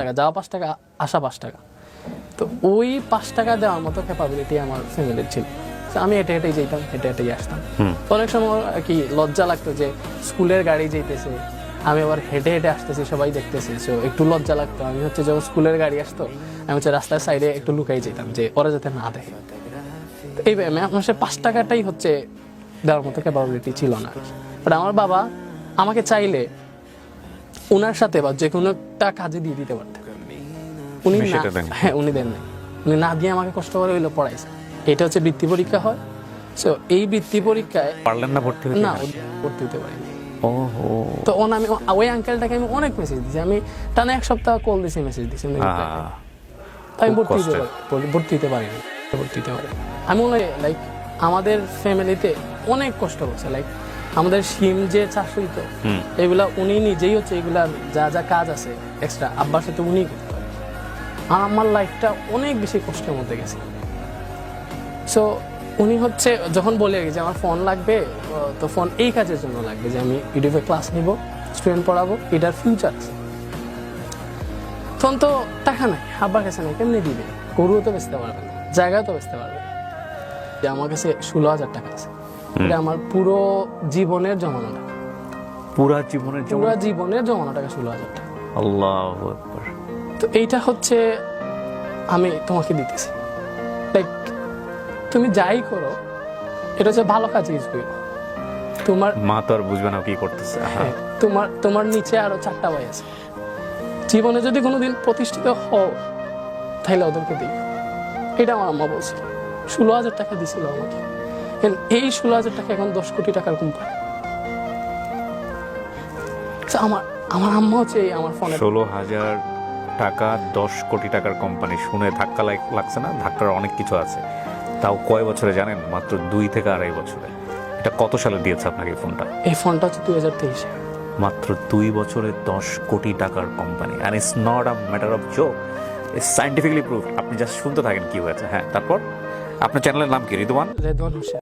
টাকা যাওয়া পাঁচ টাকা আসা পাঁচ টাকা। তো ওই পাঁচ টাকা দেওয়ার মতো ক্যাপাবিলিটি আমার ফ্যামিলির ছিল। আমি হেঁটে হেঁটেই যেতাম হেঁটে হেঁটেই আসতাম। অনেক সময় আর কি লজ্জা লাগতো যে স্কুলের গাড়ি যেতেছে আমি আবার হেঁটে হেঁটে আসতেছি সবাই দেখতেছে। সো একটু লজ্জা লাগতো। আমি হচ্ছে যখন স্কুলের গাড়ি আসতো আমি হচ্ছে রাস্তার সাইডে একটু লুকাই যেতাম যে ওরা যাতে না দেখে। এই আমার সে পাঁচ টাকাটাই হচ্ছে দেওয়ার মতো ক্যাপাবিলিটি ছিল না। বাট আমার বাবা আমাকে চাইলে ওনার সাথে বা যে কোনো একটা কাজে দিয়ে দিতে পারতেন। উনি। হ্যাঁ উনি দেন নাই উনি না দিয়ে আমাকে কষ্ট করে হইল পড়াইছে। এটা হচ্ছে বৃত্তি পরীক্ষা হয়। সো এই বৃত্তি পরীক্ষায় পারলেন না ভর্তি হতে? না করতে দিতে পারিনি। তো ওন আমি ওই আঙ্কেলটাকে আমি অনেক মেসেজ দিছি। আমি টানা এক সপ্তাহ কল দিছি মেসেজ দিছি উনি reply আহ, দেয়নি। তো আমি ভর্তি। পারি- ভর্তি দিতে পারিনি। ভর্তি দিতে পারি আমি লাইক আমাদের ফ্যামিলিতে অনেক কষ্ট করছে লাইক আমাদের সিম যে চাষ হইতো এগুলা উনি নিজেই হচ্ছে এগুলা যা যা কাজ আছে এক্সট্রা আব্বার সাথে উনি করতে আর আমার লাইফটা অনেক বেশি কষ্টের মধ্যে গেছে। সো উনি হচ্ছে যখন বলে যে আমার ফোন লাগবে তো ফোন এই কাজের জন্য লাগবে যে আমি ইউটিউবে ক্লাস নিব স্টুডেন্ট পড়াবো এটার ফিউচার আছে। তখন তো টাকা নাই আব্বার কাছে নাই কেমনি দিবে? গরুও তো বেচতে পারবে না জায়গাও তো বেচতে পারবে যে আমার কাছে ষোলো হাজার টাকা আছে। এটা আমার পুরো জীবনের জমানো টাকা পুরা জীবনের পুরো জীবনের জমানো টাকা ষোলো হাজার টাকা। আল্লাহ তো এইটা হচ্ছে আমি তোমাকে দিতেছি। লাইক তুমি যাই করো এটা হচ্ছে ভালো কাজ ইউজ করো তোমার মা তো আর বুঝবে না কি করতেছে। হ্যাঁ, তোমার তোমার নিচে আরও চারটা ভাই আছে। জীবনে যদি কোনোদিন প্রতিষ্ঠিত হও তাহলে ওদেরকে দিই এটা আমার আম্মা বলছিল। ষোলো হাজার টাকা দিছিল আমাকে। এই ষোলো হাজার টাকা এখন দশ কোটি টাকার কোম্পানি আমার আমার আম্মা হচ্ছে এই আমার ফোনে ষোলো হাজার টাকা দশ কোটি টাকার কোম্পানি শুনে ধাক্কা লাগ- লাগছে না? ধাক্কার অনেক কিছু আছে। তাও কয় বছরে জানেন? মাত্র দুই থেকে আড়াই বছরে। এটা কত সালে দিয়েছে আপনাকে এই ফোনটা এই ফোনটা হচ্ছে দুই হাজার তেইশে। মাত্র দুই বছরে দশ কোটি টাকার company and it's not a matter of joke scientifically proof আপনি জাস্ট শুনতে থাকেন কি হয়েছে। হ্যাঁ তারপর? আপনার চ্যানেলের নাম কি? রিদওয়ান? রেদওয়ান হোসেন।